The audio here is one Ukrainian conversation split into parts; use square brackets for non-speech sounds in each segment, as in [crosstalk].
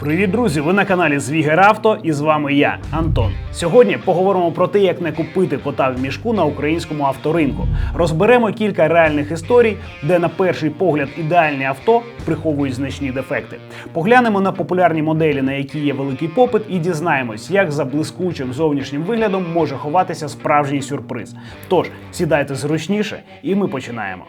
Привіт, друзі! Ви на каналі Звігер Авто і з вами я, Антон. Сьогодні поговоримо про те, як не купити кота в мішку на українському авторинку. Розберемо кілька реальних історій, де на перший погляд ідеальні авто приховують значні дефекти. Поглянемо на популярні моделі, на які є великий попит, і дізнаємось, як за блискучим зовнішнім виглядом може ховатися справжній сюрприз. Тож сідайте зручніше, і ми починаємо.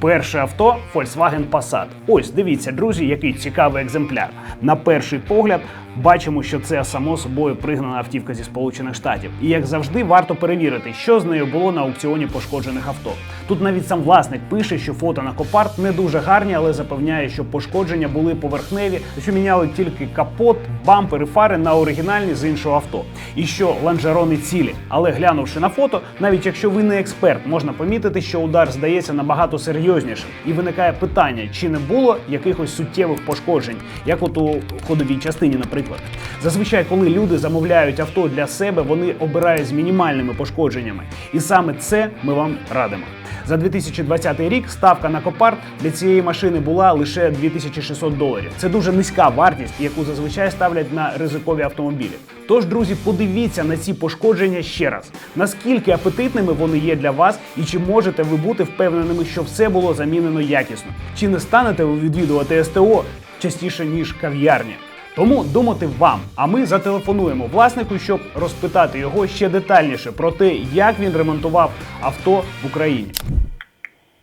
Перше авто Volkswagen Passat. Ось дивіться, друзі, який цікавий екземпляр. На перший погляд бачимо, що це само собою пригнана автівка зі Сполучених Штатів. І як завжди, варто перевірити, що з нею було на аукціоні пошкоджених авто. Тут навіть сам власник пише, що фото на Копарт не дуже гарні, але запевняє, що пошкодження були поверхневі, що міняли тільки капот, бампер і фари на оригінальні з іншого авто. І що ланжерони цілі. Але глянувши на фото, навіть якщо ви не експерт, можна помітити, що удар здається набагато серйознішим. І виникає питання, чи не було якихось суттєвих пошкоджень, як от у ходовій частині, наприклад. Зазвичай, коли люди замовляють авто для себе, вони обирають з мінімальними пошкодженнями. І саме це ми вам радимо. За 2020 рік ставка на Копарт для цієї машини була лише 2600 доларів. Це дуже низька вартість, яку зазвичай ставлять на ризикові автомобілі. Тож, друзі, подивіться на ці пошкодження ще раз. Наскільки апетитними вони є для вас, і чи можете ви бути впевненими, що все було замінено якісно? Чи не станете ви відвідувати СТО частіше ніж кав'ярні? Тому думати вам. А ми зателефонуємо власнику, щоб розпитати його ще детальніше про те, як він ремонтував авто в Україні.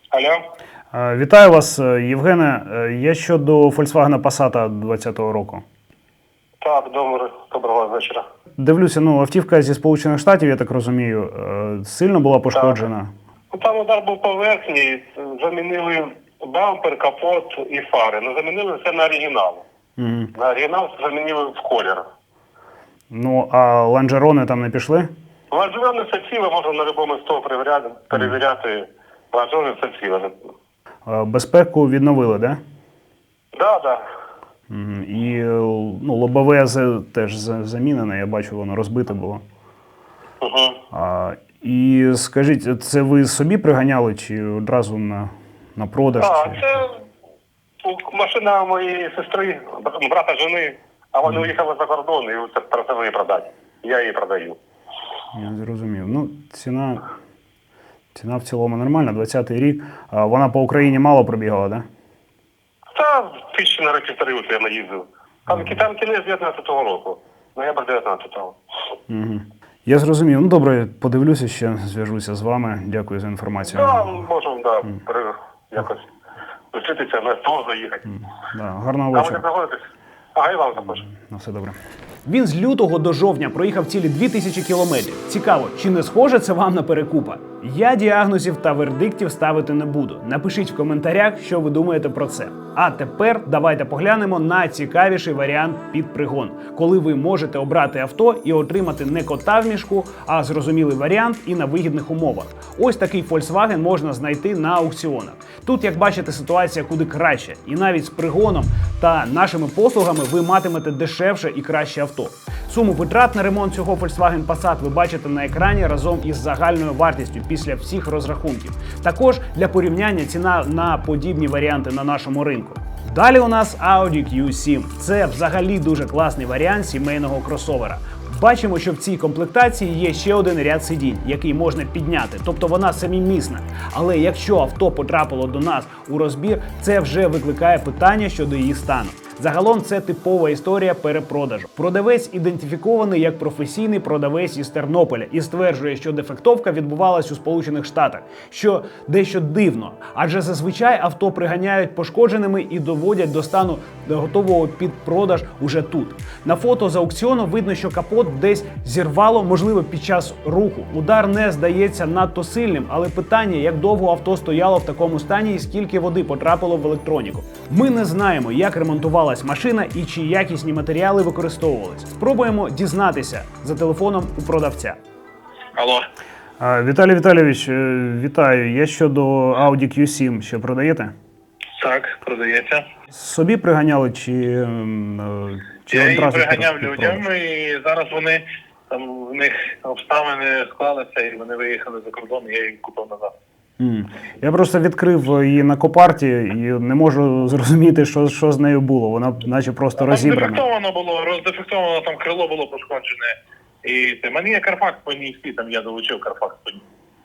Алло, Е, Вітаю вас, е, Євгене. Е, Я щодо Volkswagen Passat 2020 року. так, добре, доброго вечора. Дивлюся, ну автівка зі Сполучених Штатів, я так розумію, сильно була пошкоджена. Ну там удар був поверхній, замінили бампер, капот і фари. Ну замінили все на оригінал. Мгм. На оригінал замінили в колір. Ну а ланжерони там не пішли? Лажони все ціле, можна на будь-якому СТО перевіряти, перевіряти. Лажони все ціле. Е, Безпеку відновили, да? Да, да. Мгм. І е, ну, лобове з- теж за- замінене, я бачу, воно розбите було. Угу. А, і скажіть, це ви собі приганяли чи одразу на, на продаж? А, чи... це машина моєї сестри, брата жени, а вони уїхали за кордон і це просили продати. Я її продаю. Я зрозумів. Ну, ціна, ціна в цілому нормальна, 20-й рік. А, вона по Україні мало пробігала, так? Да? Та тисячі на півтори я наїздив. Там, там кінець 19-го року. Ноябрь 19-го. Угу. Я зрозумів. Ну добре, подивлюся ще, зв'яжуся з вами. Дякую за інформацію. Да, можемо, да, при, якось вчитися на СТО заїхати. Да, гарного А ви не вечора. знаходитесь? Ага, і вам також. На все добре. Він з лютого до жовтня проїхав цілі 2000 кілометрів. Цікаво, чи не схоже це вам на перекупа? Я діагнозів та вердиктів ставити не буду. Напишіть в коментарях, що ви думаєте про це. А тепер давайте поглянемо на цікавіший варіант під пригон, коли ви можете обрати авто і отримати не кота в мішку, а зрозумілий варіант і на вигідних умовах. Ось такий Volkswagen можна знайти на аукціонах. Тут, як бачите, ситуація куди краще, і навіть з пригоном та нашими послугами ви матимете дешевше і краще авто. Суму витрат на ремонт цього Volkswagen Passat ви бачите на екрані разом із загальною вартістю після всіх розрахунків. Також для порівняння ціна на подібні варіанти на нашому ринку. Далі у нас Audi Q7. Це взагалі дуже класний варіант сімейного кросовера. Бачимо, що в цій комплектації є ще один ряд сидінь, який можна підняти, тобто вона самімісна. Але якщо авто потрапило до нас у розбір, це вже викликає питання щодо її стану. Загалом це типова історія перепродажу. Продавець ідентифікований як професійний продавець із Тернополя і стверджує, що дефектовка відбувалась у Сполучених Штатах, що дещо дивно, адже зазвичай авто приганяють пошкодженими і доводять до стану готового під продаж уже тут. На фото з аукціону видно, що капот десь зірвало, можливо, під час руху. Удар не здається надто сильним, але питання, як довго авто стояло в такому стані і скільки води потрапило в електроніку. Ми не знаємо, як ремонтувалась машина і чи якісні матеріали використовувались. Спробуємо дізнатися за телефоном у продавця. Алло. Віталій Віталійович, е, вітаю. Я щодо Audi Q7 ще продаєте? Так, продається. Собі приганяли чи, е, чи Я її приганяв людям, і зараз вони там в них обставини склалися, і вони виїхали за кордон, і я їх купив назад. Я просто відкрив її на копарті і не можу [laughs] зрозуміти, що, що з нею було. Вона наче просто розібрана. дефектовано було, роздефектовано, там крило було пошкоджене. І це мене є Карфакс по ній всі, там я долучив Карфакс по ній.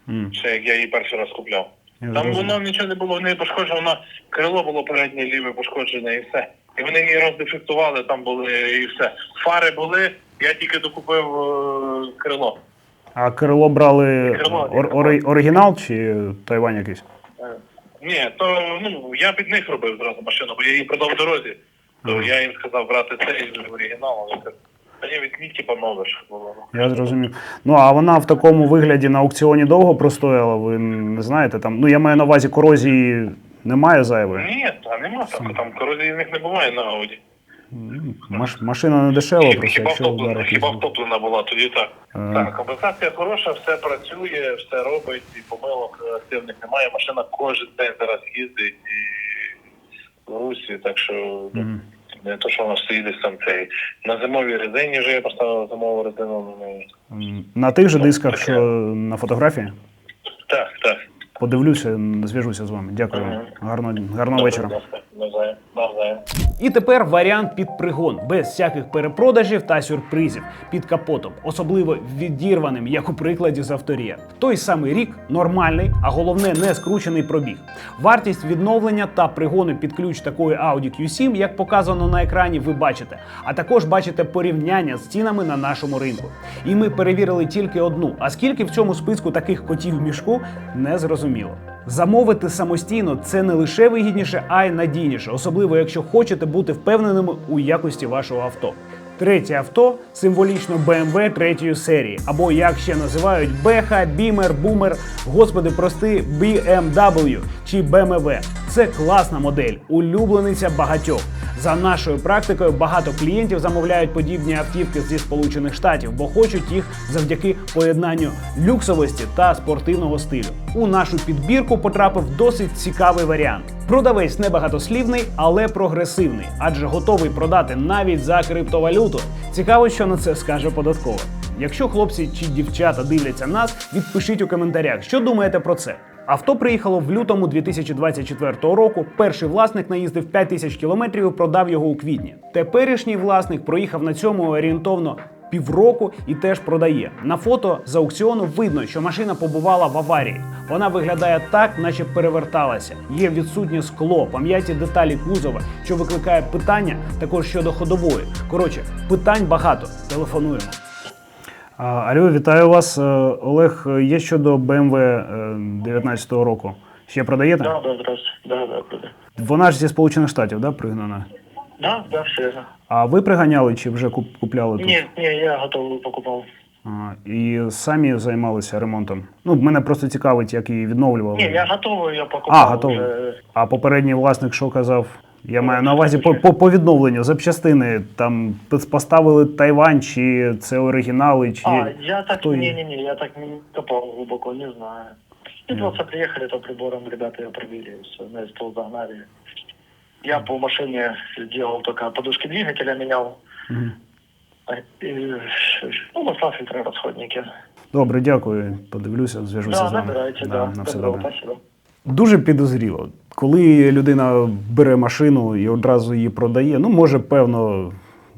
М. Ще як я її перший раз купляв. Я Там воно нічого не було, в неї пошкоджено, крило було переднє ліве пошкоджене і все. І вони її роздефектували, там були і все. Фари були, я тільки докупив е, крило. А крило брали Крило, ор- ори- оригінал чи Тайвань якийсь? Е, Ні, то ну я під них робив зразу машину, бо я її продав в дорозі. То я їм сказав брати цей з оригіналу. Вони кажуть, Та ні, від типа нове ж було. Я зрозумів. Ну а вона в такому вигляді на аукціоні довго простояла, ви не знаєте там. Ну я маю на увазі корозії немає зайвої. Ні, та нема там, там корозії в них не буває на Ауді. Маш, машина не дешева, просто хіба, якщо втоплена, хіба втоплена була, тоді так. Е. Так, компенсація хороша, все працює, все робить, і помилок активних немає. Машина кожен день зараз їздить і в Русі, так що ну, Мгм. не то, що вона стоїть десь там цей. На зимовій резині вже я поставив зимову резину на неї. На тих же Ну, дисках, що на фотографії. Так, так. Подивлюся, зв'яжуся з вами. Дякую. Мгм. Гарного, гарного вечора. І тепер варіант під пригон, без всяких перепродажів та сюрпризів під капотом, особливо відірваним, як у прикладі з авторія. Той самий рік нормальний, а головне не скручений пробіг. Вартість відновлення та пригону під ключ такої Audi Q7, як показано на екрані, ви бачите. А також бачите порівняння з цінами на нашому ринку. І ми перевірили тільки одну. А скільки в цьому списку таких котів в мішку, не зрозуміло. Замовити самостійно це не лише вигідніше, а й надійніше, особливо якщо хочете бути впевненими у якості вашого авто. Третє авто символічно BMW третьої серії, або як ще називають Беха, Бімер, Бумер, господи, прости, BMW чи BMW. Це класна модель, улюблениця багатьох. За нашою практикою багато клієнтів замовляють подібні автівки зі Сполучених Штатів, бо хочуть їх завдяки поєднанню люксовості та спортивного стилю. У нашу підбірку потрапив досить цікавий варіант. Продавець небагатослівний, але прогресивний, адже готовий продати навіть за криптовалюту. Цікаво, що на це скаже податкова. Якщо хлопці чи дівчата дивляться нас, відпишіть у коментарях, що думаєте про це. Авто приїхало в лютому 2024 року. Перший власник наїздив 5 тисяч кілометрів і продав його у квітні. Теперішній власник проїхав на цьому орієнтовно півроку і теж продає. На фото з аукціону видно, що машина побувала в аварії. Вона виглядає так, наче переверталася. Є відсутнє скло, пам'яті деталі кузова, що викликає питання також щодо ходової. Коротше, питань багато. Телефонуємо. Алло, вітаю вас. Е, Олег, є щодо BMW 19-го року. Ще продаєте? Да, да, здравствуйте. Да, да, да. Вона ж зі Сполучених Штатів, да, пригнана? Да, да, все верно. А ви приганяли чи вже куп- купляли тут? Ні, ні, я готовий покупав. А, і самі займалися ремонтом. Ну, мене просто цікавить, як її відновлювали. Ні, я готовий, я покупав. А, готовий. вже. А попередній власник що казав? Я Ну, маю на увазі по, по, по відновленню запчастини. Там поставили Тайвань, чи це оригінали, чи А, я так, хто її? не-не-не, я так не копал глубоко, не знаю. И просто приехали, то прибором ребята ее пробили, все, на стол загнали. Я по машине сделал только подушки двигателя менял. Мгм. А, ну, масла, фильтры, расходники. Добре, дякую. Подивлюся, зв'яжуся Да, з вами. набирайте, да. на все Добро, добре. Дуже підозріло. Коли людина бере машину і одразу її продає, ну може, певно,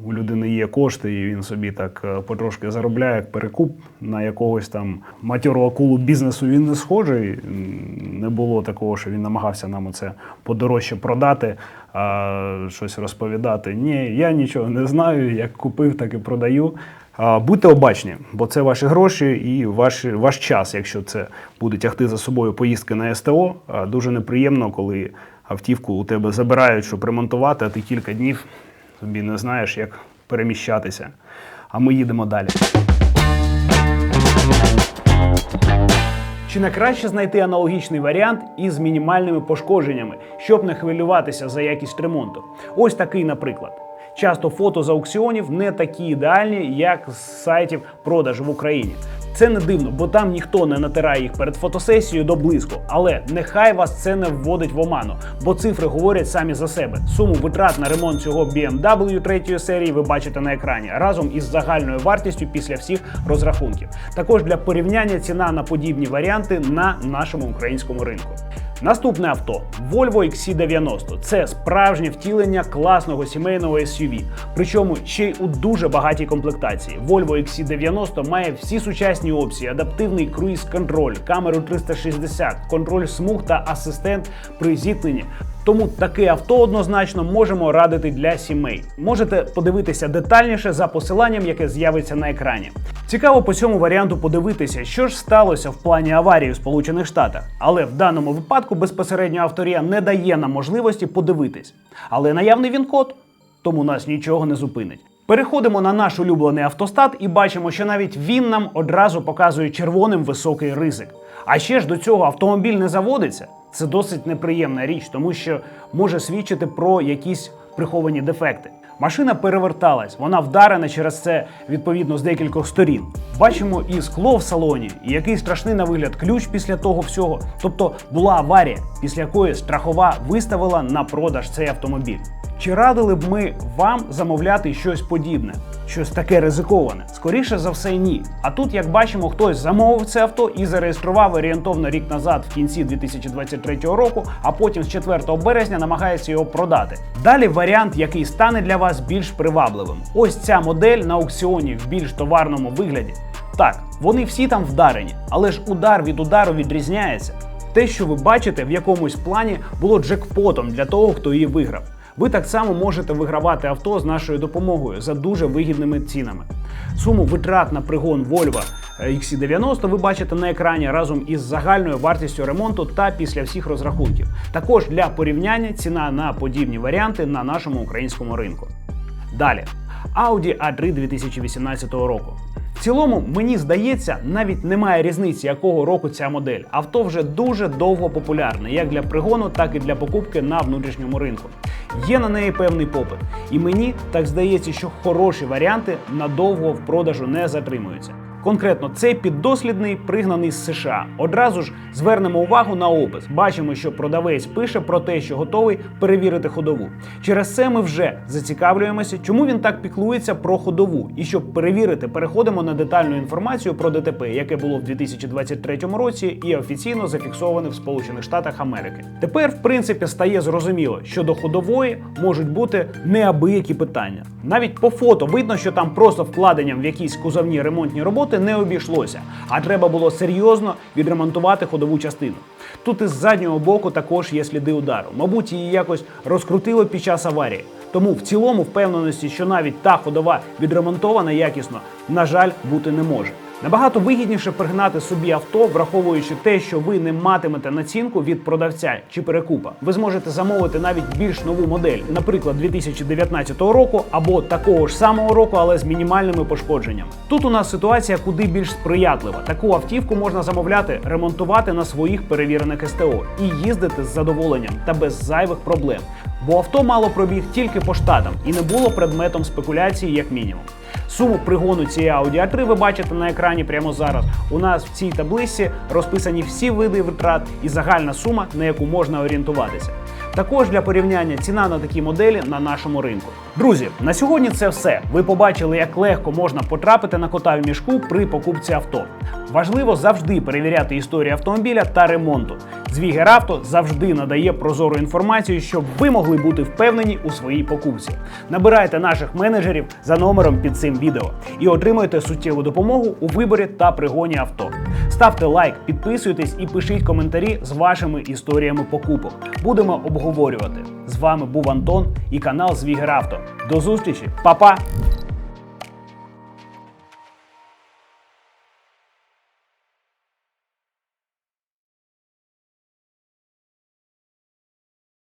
у людини є кошти, і він собі так е, потрошки заробляє як перекуп на якогось там матьору акулу бізнесу. Він не схожий. Не було такого, що він намагався нам оце подорожче продати, а щось розповідати. Ні, я нічого не знаю. Як купив, так і продаю. Будьте обачні, бо це ваші гроші і ваш, ваш час, якщо це буде тягти за собою поїздки на СТО. Дуже неприємно, коли автівку у тебе забирають, щоб ремонтувати, а ти кілька днів собі не знаєш, як переміщатися. А ми їдемо далі. Чи не краще знайти аналогічний варіант із мінімальними пошкодженнями, щоб не хвилюватися за якість ремонту? Ось такий, наприклад. Часто фото з аукціонів не такі ідеальні, як з сайтів продажу в Україні. Це не дивно, бо там ніхто не натирає їх перед фотосесією до блиску. Але нехай вас це не вводить в оману, бо цифри говорять самі за себе. Суму витрат на ремонт цього BMW третьої серії ви бачите на екрані разом із загальною вартістю після всіх розрахунків. Також для порівняння ціна на подібні варіанти на нашому українському ринку. Наступне авто Volvo XC90. Це справжнє втілення класного сімейного SUV, причому ще й у дуже багатій комплектації. Volvo XC90 має всі сучасні опції: адаптивний круїз-контроль, камеру 360, контроль смуг та асистент при зіткненні. Тому таке авто однозначно можемо радити для сімей. Можете подивитися детальніше за посиланням, яке з'явиться на екрані. Цікаво по цьому варіанту подивитися, що ж сталося в плані аварії у Сполучених Штатах. Але в даному випадку безпосередньо авторія не дає нам можливості подивитись. Але наявний він код, тому нас нічого не зупинить. Переходимо на наш улюблений автостат і бачимо, що навіть він нам одразу показує червоним високий ризик. А ще ж до цього автомобіль не заводиться. Це досить неприємна річ, тому що може свідчити про якісь приховані дефекти. Машина переверталась, вона вдарена через це відповідно з декількох сторін. Бачимо і скло в салоні, і який страшний на вигляд ключ після того всього. Тобто була аварія, після якої страхова виставила на продаж цей автомобіль. Чи радили б ми вам замовляти щось подібне, щось таке ризиковане? Скоріше за все, ні. А тут, як бачимо, хтось замовив це авто і зареєстрував орієнтовно рік назад, в кінці 2023 року, а потім з 4 березня намагається його продати. Далі варіант, який стане для вас більш привабливим. Ось ця модель на аукціоні в більш товарному вигляді. Так, вони всі там вдарені, але ж удар від удару відрізняється. Те, що ви бачите, в якомусь плані було джекпотом для того, хто її виграв. Ви так само можете вигравати авто з нашою допомогою за дуже вигідними цінами. Суму витрат на пригон Volvo XC90 ви бачите на екрані разом із загальною вартістю ремонту та після всіх розрахунків. Також для порівняння ціна на подібні варіанти на нашому українському ринку. Далі Audi A3 2018 року. Цілому, мені здається, навіть немає різниці, якого року ця модель. Авто вже дуже довго популярне, як для пригону, так і для покупки на внутрішньому ринку. Є на неї певний попит, і мені так здається, що хороші варіанти надовго в продажу не затримуються. Конкретно цей піддослідний пригнаний з США. Одразу ж звернемо увагу на опис. Бачимо, що продавець пише про те, що готовий перевірити ходову. Через це ми вже зацікавлюємося, чому він так піклується про ходову. І щоб перевірити, переходимо на детальну інформацію про ДТП, яке було в 2023 році і офіційно зафіксоване в Сполучених Штатах Америки. Тепер, в принципі, стає зрозуміло, що до ходової можуть бути неабиякі питання. Навіть по фото видно, що там просто вкладенням в якісь кузовні ремонтні роботи не обійшлося, а треба було серйозно відремонтувати ходову частину. Тут із заднього боку також є сліди удару. Мабуть, її якось розкрутило під час аварії. Тому в цілому впевненості, що навіть та ходова відремонтована якісно, на жаль, бути не може. Набагато вигідніше пригнати собі авто, враховуючи те, що ви не матимете націнку від продавця чи перекупа. Ви зможете замовити навіть більш нову модель, наприклад, 2019 року або такого ж самого року, але з мінімальними пошкодженнями. Тут у нас ситуація куди більш сприятлива. Таку автівку можна замовляти, ремонтувати на своїх перевірених СТО і їздити з задоволенням та без зайвих проблем. Бо авто мало пробіг тільки по штатам і не було предметом спекуляції як мінімум. Суму пригону цієї Audi A3 ви бачите на екрані прямо зараз. У нас в цій таблиці розписані всі види витрат і загальна сума, на яку можна орієнтуватися. Також для порівняння ціна на такі моделі на нашому ринку. Друзі, на сьогодні це все. Ви побачили, як легко можна потрапити на кота в мішку при покупці авто. Важливо завжди перевіряти історію автомобіля та ремонту. Звігеравто завжди надає прозору інформацію, щоб ви могли бути впевнені у своїй покупці. Набирайте наших менеджерів за номером під цим відео і отримуйте суттєву допомогу у виборі та пригоні авто. Ставте лайк, підписуйтесь і пишіть коментарі з вашими історіями покупок. Будемо обговорювати. З вами був Антон і канал Звігеравто. До зустрічі, Па-па!